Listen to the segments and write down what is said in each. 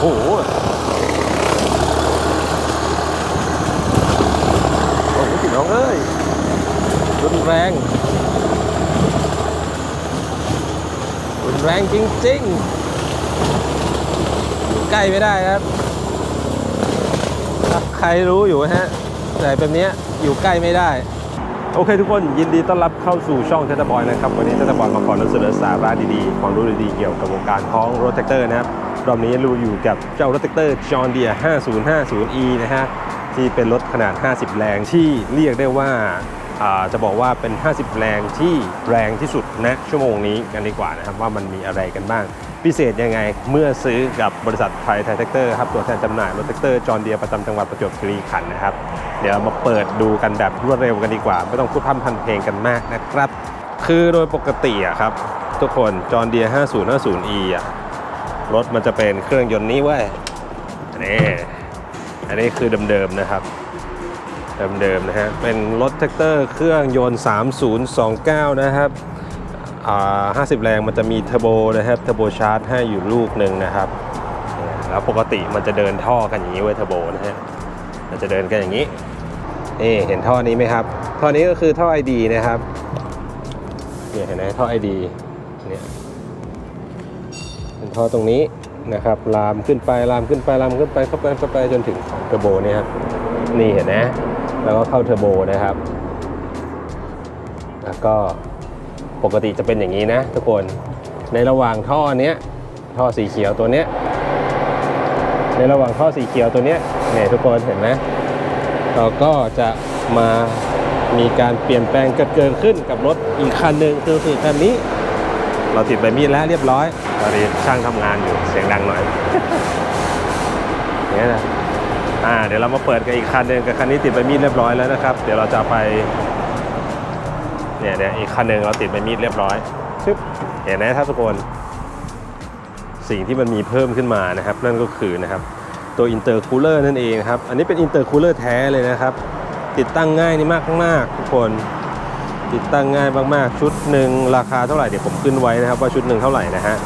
โอ้โหโอ้โหพี่น้องเอ้ยรุนแรงรุนแรงจริงๆ ใกล้ไม่ได้ครับถ้าใครรู้อยู่ฮะแต่แบบนี้อยู่ใกล้ไม่ได้ โอเคทุกคนยินดีต้อนรับเข้าสู่ช่องเทตบอยนะครับ วันนี้เทตบอยมาขอนำเสนอสาระดีๆ ความรู้ดีๆ เกี่ยวกับวงการของรถแท็กเตอร์นะครับ รอบนี้เราอยู่กับเจ้ารถแท็กเตอร์ John Deere 5050e นะฮะ ที่เป็นรถขนาด 50 แรงที่เรียกได้ว่าาจะบอกว่าเป็น 50 แรงที่แรงที่สุดณชั่วโมงนี้กันดีกว่านะครับ ว่ามันมีอะไรกันบ้าง พิเศษยังไงเมื่อซื้อกับบริษัทไทยไทยแท็กเตอร์ครับตัวแทนจำหน่ายรถแท็กเตอร์จอห์นเดียประจำจังหวัดประจวบคีรีขันธ์นะครับ เดี๋ยวมาเปิดดูกันแบบรวดเร็วกันดีกว่า ไม่ต้องพูดพร่ำทำเพลงกันมากนะครับ คือโดยปกติอะครับ ทุกคนจอห์นเดีย 5050e อะ รถมันจะเป็นเครื่องยนต์นี้เว้ยนี่อันนี้คือเดิมๆนะครับเดิมๆนะฮะเป็นรถแท็กเตอร์เครื่องยนต์ 3029 นะครับอ่า50 แรงมันจะมีเทอร์โบนะครับเทอร์โบชาร์จให้อยู่ลูกหนึ่งนะครับแล้วปกติมันจะเดินท่อกันอย่างนี้เว้ยเทอร์โบนะฮะมันจะเดินกันอย่างนี้นี่เห็นท่อนี้ไหมครับ ท่อนี้ก็คือท่อ ID นะครับเนี่ยเห็นไหมท่อ ID เนี่ยเป็น ท่อตรงนี้นะครับ ลามขึ้นไปลามขึ้นไปลามขึ้นไปเข้าไปเข้าไปจนถึงเทอร์โบนี่ครับนี่เห็นไหมแล้วก็เข้าเทอร์โบนะครับ แล้วก็ปกติจะเป็นอย่างนี้นะ ทุกคนในระหว่างท่อเนี้ยท่อสีเขียวตัวเนี้ยในระหว่างท่อสีเขียวตัวเนี้ยเนี่ยทุกคนเห็นไหมเราก็จะมามีการเปลี่ยนแปลงเกิดขึ้นกับรถอีกคันหนึ่งคือคือคันนี้ เราติดใบมีดแล้วเรียบร้อย ตอนนี้ช่างทำงานอยู่เสียงดังหน่อยเนี่ยนะอ่าเดี๋ยวเรามาเปิดกันอีกคันหนึ่งกับคันนี้ติดใบมีดเรียบร้อยแล้วนะครับ เดี๋ยวเราจะไปเนี่ยเนี่ยอีกคันหนึ่งเราติดใบมีดเรียบร้อยชึบเห็นไหมครับทุกคนสิ่งที่มันมีเพิ่มขึ้นมานะครับ นั่นก็คือนะครับตัวอินเตอร์คูลเลอร์นั่นเองครับ อันนี้เป็นอินเตอร์คูลเลอร์แท้เลยนะครับ ติดตั้งง่ายนี่มากมากๆทุกคน ติดตั้งง่ายมากๆ ชุดหนึ่งราคาเท่าไหร่เดี๋ยวผมขึ้นไว้นะครับ ว่าชุดหนึ่งเท่าไหร่นะฮะ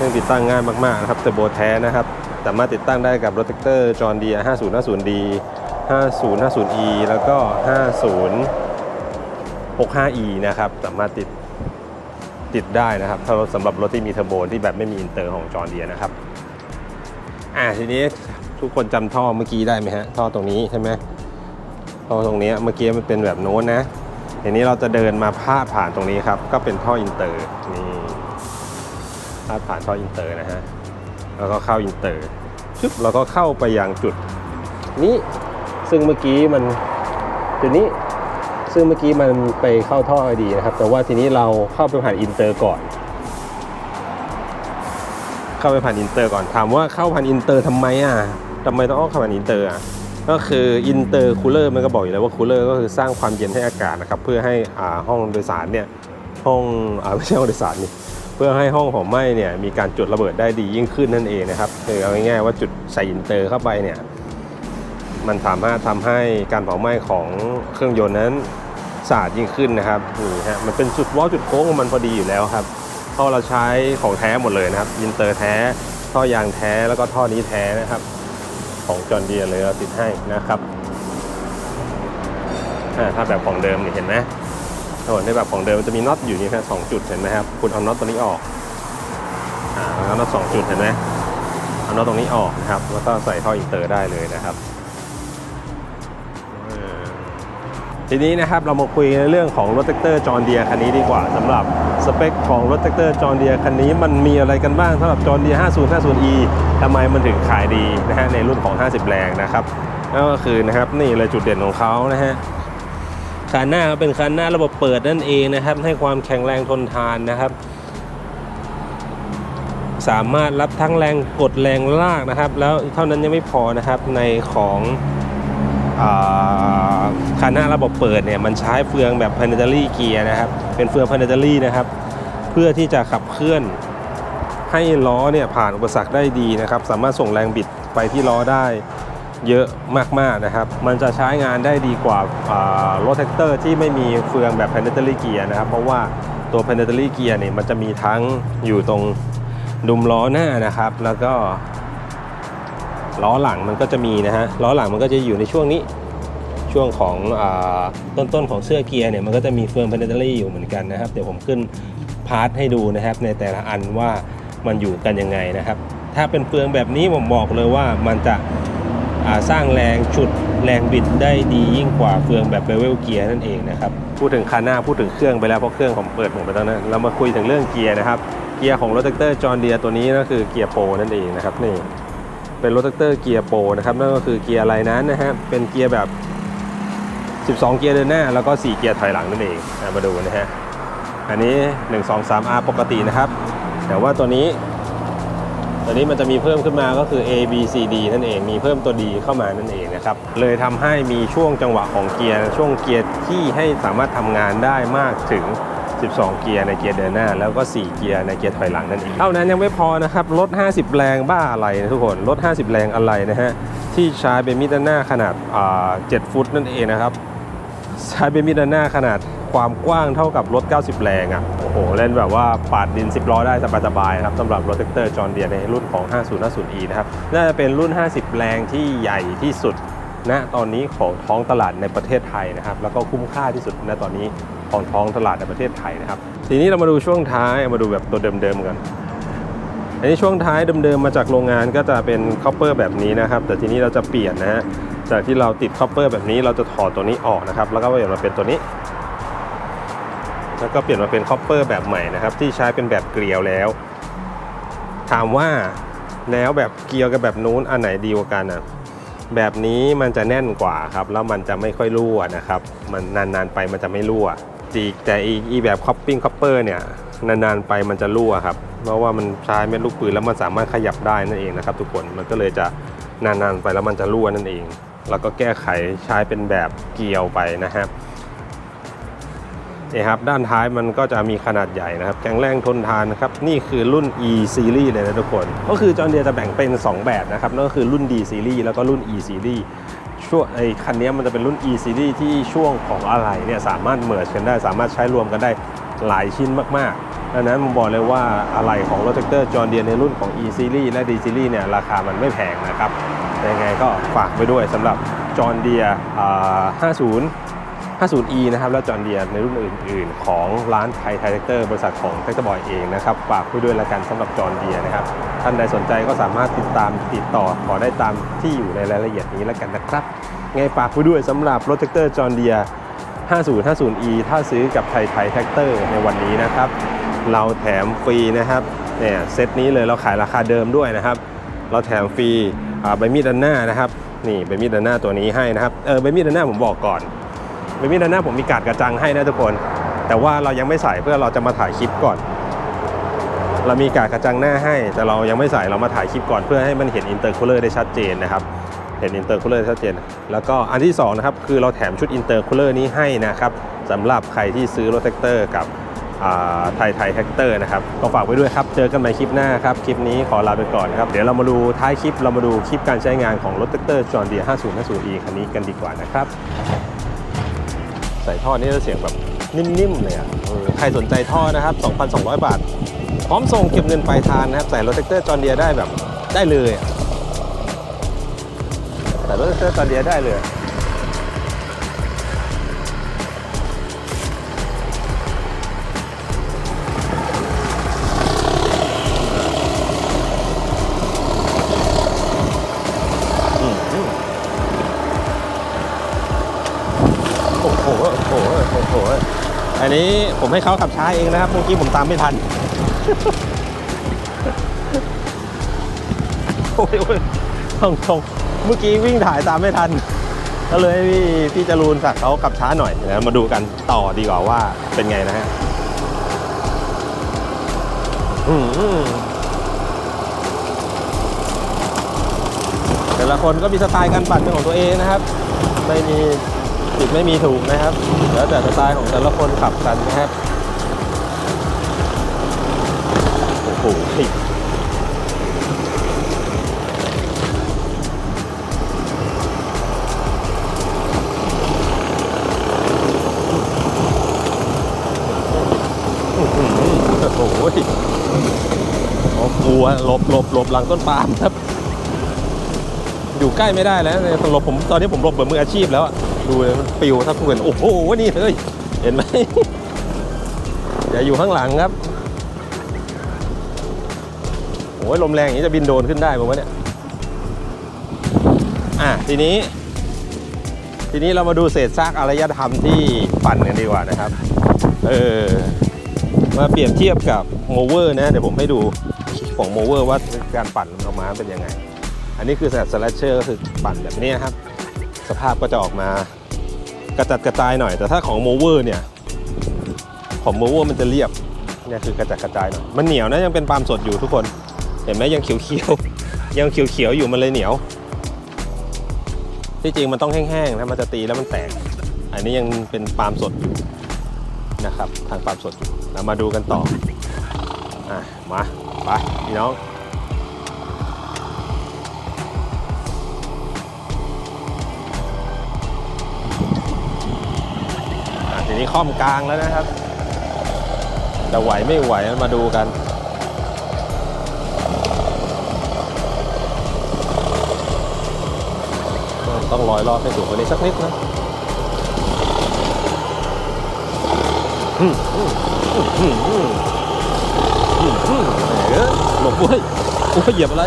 เรื่องติดตั้งง่ายมากๆนะครับเทอร์โบแท้นะครับสามารถติดตั้งได้กับรถแท็กเตอร์จอห์เดีย 5050D 5050E แล้วก็ 5065E นะครับสามารถติดติดได้นะครับถ้ารถสำหรับรถที่มีเทอร์โบที่แบบไม่มีอินเตอร์ของจอร์เดียนะครับอ่าทีนี้ทุกคนจำท่อเมื่อกี้ได้ไหมฮะท่อตรงนี้ใช่ไหมท่อตรงนี้เมื่อกี้มันเป็นแบบโน้นนะทีนี้เราจะเดินมาพาดผ่านตรงนี้ครับก็เป็นท่ออินเตอร์นี่าดผ่านท่ออินเตอร์นะฮะ แล้วก็เข้าอินเตอร์ชึบเราก็เข้าไปยังจุดนี้ ซึ่งเมื่อกี้มันจุดนี้ ซึ่งเมื่อกี้มันไปเข้าท่อไอดีนะครับ แต่ว่าทีนี้เราเข้าไปผ่านอินเตอร์ก่อน เข้าไปผ่านอินเตอร์ก่อน ถามว่าเข้าผ่านอินเตอร์ทำไมอะทำไมต้องเข้าผ่านอินเตอร์อะก็คืออินเตอร์คูลเลอร์มันก็บอกอยู่แล้วว่าคูลเลอร์ก็คือสร้างความเย็นให้อากาศนะครับ เพื่อให้อ่าห้องโดยสารเนี่ยห้องอ่าไม่ใช่ห้องโดยสารนี่ พื่อให้ห้องของไหม้เนี่ยมีการจุดระเบิดได้ดียิ่งขึ้นนั่นเองนะครับคือเอาง่ายๆว่าจุดใส่อินเตอร์เข้าไปเนี่ยมันสามารถทำให้การเผาไหม้ของเครื่องยนต์นั้นสะอาดยิ่งขึ้นนะครับนี่ฮะมันเป็นจุดวอลจุดโค้งของมันพอดีอยู่แล้วครับท่อเราใช้ของแท้หมดเลยนะครับอินเตอร์แท้ท่อยางแท้แล้วก็ท่อนี้แท้นะครับของจอห์นเดียเลยเราติดให้นะครับถ้าแบบของเดิมนี่เห็นไหม ถ้าในแบบของเดิมมันจะมีน็อตอยู่นี่ครับสองจุดเห็นไหมครับ คุณเอาน็อตตัวนี้ออก อ่าแล้วน็อตสองจุดเห็นไหมเอาน็อตตรงนี้ออกนะครับ แล้วก็ใส่ท่ออินเตอร์ได้เลยนะครับ ทีนี้นะครับเรามาคุยในเรื่องของรถแท็กเตอร์จอห์เดียคันนี้ดีกว่าสำหรับสเปคของรถแท็กเตอร์จอห์เดียคันนี้มันมีอะไรกันบ้างสำหรับจอห์เดีย 5050e ทำไมมันถึงขายดีนะฮะในรุ่นของ 50 แรงนะครับนั่นก็คือนะครับนี่เลยจุดเด่นของเขานะฮะ คันหน้าเป็นคันหน้าระบบเปิดนั่นเองนะครับ ให้ความแข็งแรงทนทานนะครับ สามารถรับทั้งแรงกดแรงลากนะครับ แล้วเท่านั้นยังไม่พอนะครับในของอ่าคันหน้าระบบเปิดเนี่ยมันใช้เฟืองแบบ planetary gear นะครับ เป็นเฟือง planetary นะครับ เพื่อที่จะขับเคลื่อนให้ล้อเนี่ยผ่านอุปสรรคได้ดีนะครับ สามารถส่งแรงบิดไปที่ล้อได้ เยอะมาก ๆ นะครับ มันจะใช้งานได้ดีกว่ารถแท็กเตอร์ที่ไม่มีเฟืองแบบ planetary gear นะครับ เพราะว่าตัว planetary gear เนี่ยมันจะมีทั้งอยู่ตรงดุมล้อหน้านะครับ แล้วก็ล้อหลังมันก็จะมีนะฮะล้อหลังมันก็จะอยู่ในช่วงนี้ช่วงของอต้นต้นๆของเสื้อเกียร์เนี่ยมันก็จะมีเฟืองเพนเดอรี่อยู่เหมือนกันนะครับ เดี๋ยวผมขึ้นพาร์ทให้ดูนะครับ ในแต่ละอันว่ามันอยู่กันยังไงนะครับ ถ้าเป็นเฟืองแบบนี้ผมบอกเลยว่ามันจะ สร้างแรงฉุดแรงบิดได้ดียิ่งกว่าเฟืองแบบเบเวลเกียร์นั่นเองนะครับพูดถึงคันหน้าพูดถึงเครื่องไปแล้วเพราะเครื่องผมเปิดผมดไปตอนนั้นเรามาคุยถึงเรื่องเกียร์นะครับเกียร์ของรถแท็กเตอร์จอร์เดียตัวนี้ก็คือเกียร์โปรนั่นเองนะครับนี่เป็นรถแท็กเตอร์เกียร์โปรนะครับนั่นก็คือเกียร์อะไรนั้นนะฮะเป็นเกียร์แบบ 12 เกียร์เดินหน้า แล้วก็ 4 เกียร์ถอยหลังนั่นเองมาดูนะฮะอันนี้ 1 2 3 R ปกตินะครับ แต่ว่าตัวนี้ ตัวนี้มันจะมีเพิ่มขึ้นมาก็คือ A B C D นั่นเอง มีเพิ่มตัว D เข้ามานั่นเองนะครับ เลยทำให้มีช่วงจังหวะของเกียร์ ช่วงเกียร์ที่ให้สามารถทำงานได้มากถึง 12 เกียร์ในเกียร์เดินหน้า แล้วก็ 4 เกียร์ในเกียร์ถอยหลังนั่นเอง เท่านั้นยังไม่พอนะครับ รถ 50 แรงบ้าอะไรนะทุกคน รถ 50 แรงอะไรนะฮะ ที่ใช้เป็นมิดด้านหน้าขนาด 7 ฟุตนั่นเองนะครับ ใช้เป็นมิดด้านหน้าขนาด ความกว้างเท่ากับรถ 90 แรงอะ โอ้โห เล่นแบบว่าปาดดิน 10 ล้อได้สบายๆนะครับสำหรับรถแท็กเตอร์จอร์เดียในรุ่นของ 5050e นะครับ น่าจะเป็นรุ่น 50 แรงที่ใหญ่ที่สุดณตอนนี้ของท้องตลาดในประเทศไทยนะครับ แล้วก็คุ้มค่าที่สุดณตอนนี้ของท้องตลาดในประเทศไทยนะครับ ทีนี้เรามาดูช่วงท้าย มาดูแบบตัวเดิมๆกันอันนี้ช่วงท้ายเดิมๆมาจากโรงงานก็จะเป็นคอปเปอร์แบบนี้นะครับ แต่ทีนี้เราจะเปลี่ยนนะฮะจากที่เราติดคอปเปอร์แบบนี้เราจะถอดตัวนี้ออกนะครับ แล้วก็เปลี่ยนมาเป็นตัวนี้ แล้วก็เปลี่ยนมาเป็นคอปเปอร์แบบใหม่นะครับ ที่ใช้เป็นแบบเกลียวแล้ว ถามว่าแล้วแบบเกลียวกับแบบนู้นอันไหนดีกว่ากันอะแบบนี้มันจะแน่นกว่าครับ แล้วมันจะไม่ค่อยรั่วนะครับ มันนานๆไปมันจะไม่รั่วจีแต่อีอีแบบคอปปิ้งคอปเปอร์เนี่ยนานๆไปมันจะรั่วครับ เพราะว่ามันใช้เม็ดลูกปืนแล้วมันสามารถขยับได้นั่นเองนะครับ ทุกคนมันก็เลยจะนานๆไปแล้วมันจะรั่วนั่นเอง แล้วก็แก้ไขใช้เป็นแบบเกลียวไปนะครับ นี่ครับด้านท้ายมันก็จะมีขนาดใหญ่นะครับแข็งแรงทนทานนะครับนี่คือรุ่น E Series เลยนะทุกคน ก็คือจอร์เดียจะแบ่งเป็น 2 แบบนะครับนั่นก็คือรุ่น D Series แล้วก็รุ่น E Series ช่วงไอ้คันนี้มันจะเป็นรุ่น E Series ที่ช่วงของอะไหล่เนี่ยสามารถเมิร์ชกันได้ สามารถใช้รวมกันได้หลายชิ้นมากๆดังนั้นผมบอกเลยว่าอะไหล่ของรถแท็กเตอร์จอร์เดียในรุ่นของ E Series และ D Series เนี่ยราคามันไม่แพงนะครับยังไงก็ฝากไปด้วยสำหรับจอร์เดีย50 50e นะครับแล้วจอร์เดียในรุ่นอื่น ๆ ของร้านไทยไทยแท็กเตอร์บริษัทของแท็กเตอร์บอยเองนะครับฝากไว้ด้วยละกันสำหรับจอร์เดียนะครับท่านใดสนใจก็สามารถติดตามติดต่อขอได้ตามที่อยู่ในรายละเอียดนี้ละกันนะครับไงฝากไว้ด้วยสำหรับรถแท็กเตอร์จอร์เดีย 5050e ถ้าซื้อกับไทยไทยแท็กเตอร์ในวันนี้นะครับเราแถมฟรีนะครับเนี่ยเซตนี้เลยเราขายราคาเดิมด้วยนะครับ เราแถมฟรีใบมีดด้านหน้านะครับนี่ใบมีดด้านหน้าตัวนี้ให้นะครับเออใบมีดด้านหน้าผมบอกก่อน ใบมีดด้านหน้าผมมีการดกระจังให้นะทุกคน แต่ว่าเรายังไม่ใส่เพื่อเราจะมาถ่ายคลิปก่อน เรามีการดกระจังหน้าให้ แต่เรายังไม่ใส่เรามาถ่ายคลิปก่อนเพื่อให้มันเห็นอินเตอร์คูลเลอร์ได้ชัดเจนนะครับเห็นอินเตอร์คูลเลอร์ชัดเจน แล้วก็อันที่สองนะครับคือเราแถมชุดอินเตอร์คูลเลอร์นี้ให้นะครับสำหรับใครที่ซื้อรถแท็กเตอร์กับไทยไทยแท็กเตอร์นะครับก็ฝากไว้ด้วยครับ เจอกันใหม่คลิปหน้าครับ คลิปนี้ขอลาไปก่อนครับ เดี๋ยวเรามาดูท้ายคลิปเรามาดูคลิปการใช้งานของรถแท็กเตอร์จอร์เดีย 5050e คันนี้กันดีกว่านะครับ ใส่ท่อนี่จะเสียงแบบนิ่มๆเลยอะใครสนใจท่อนะครับ 2,200 บาท พร้อมส่งเก็บเงินปลายทางนะครับ ใส่รถแท็กเตอร์จอร์เดียได้แบบได้เลย ใส่รถแท็กเตอร์จอร์เดียได้เลย โอ้โหอันนี้ผมให้เขาขับช้าเองนะครับเมื่อกี้ผมตามไม่ทัน โอ้ยโอ้ยตรงตรงเมื่อกี้วิ่งถ่ายตามไม่ทัน ก็เลยพี่พี่จรูนสักเขาขับช้าหน่อยนะมาดูกันต่อดีกว่าว่าเป็นไงนะฮะอืมแต่ละคนก็มีสไตล์การปั่นเป็นของตัวเองนะครับ ไม่มี ผิดไม่มีถูกนะครับ แล้วแต่สไตล์ของแต่ละคนขับกันนะครับ โอ้โหอื้อหือโอ้โหโอ้โหหลบหลบหลบหลังต้นปาล์มครับ อยู่ใกล้ไม่ได้แล้วเนี่ยหลบผมตอนนี้ผมหลบแบบมืออาชีพแล้วอะ ดูเลยมันปิวถ้าคุณเห็นโอ้โหนี่เฮ้ยเห็นไหมอย่าอยู่ข้างหลังครับโอ้ยลมแรงอย่างนี้จะบินโดรนขึ้นได้ผมว่าเนี่ยอะทีนี้ ทีนี้เรามาดูเศษซากอารยธรรมที่ปั่นกันดีกว่านะครับ เออมาเปรียบเทียบกับโมเวอร์นะ เดี๋ยวผมให้ดูของโมเวอร์ว่าการปั่นออกมาเป็นยังไง อันนี้คือแซดสแลชเชอร์ก็คือปั่นแบบนี้ครับ สภาพก็จะออกมา กระจัดกระจายหน่อย แต่ถ้าของโมเวอร์เนี่ย ของโมเวอร์มันจะเรียบเนี่ยคือกระจัดกระจายหน่อยมันเหนียวนะยังเป็นปาล์มสดอยู่ทุกคน เห็นไหมยังเขียวๆยังเขียวๆอยู่มันเลยเหนียว ที่จริงมันต้องแห้งๆนะมันจะตีแล้วมันแตก อันนี้ยังเป็นปาล์มสดอยู่นะครับ ทางปาล์มสดอยู่เรามาดูกันต่ออะมาไปพี่น้อง ทีนี้ค่อมกลางแล้วนะครับจะไหวไม่ไหวมาดูกัน ต้องลอยรอบให้สูงกว่านี้สักนิดนะอืมอืมอืมอืมอืมอืมอืมแหมเอ้ยหลบเว้ยโอ้ยเหยียบอะไร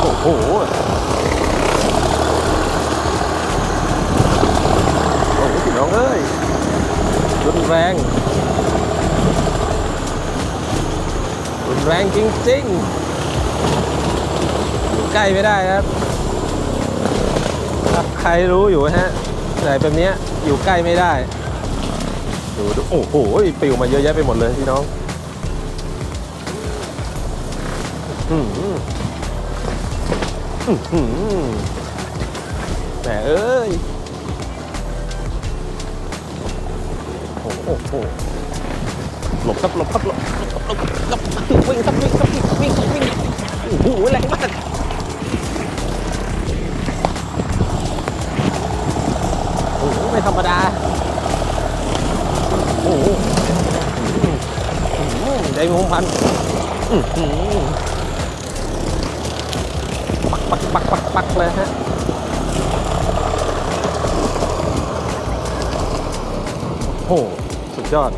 โอ้โห โอ้โหพี่น้องเอ้ยรุนแรง รุนแรงจริงๆ ใกล้ไม่ได้ครับ ใครรู้อยู่ฮะแต่แบบนี้อยู่ใกล้ไม่ได้ดูดูโอ้โหปลิวมาเยอะแยะไปหมดเลยพี่น้องอืมอืมแหมเอ้ย โอ้โห หลบครับหลบครับหลบหลบหลบหลบวิ่งครับวิ่งครับวิ่งวิ่งวิ่งโอ้โหแรงมากโอ้โหไม่ธรรมดาโอ้โหอื้อหือได้มุมพันอื้อหือปักปักปักปักปักเลยฮะโอ้โหสุดยอด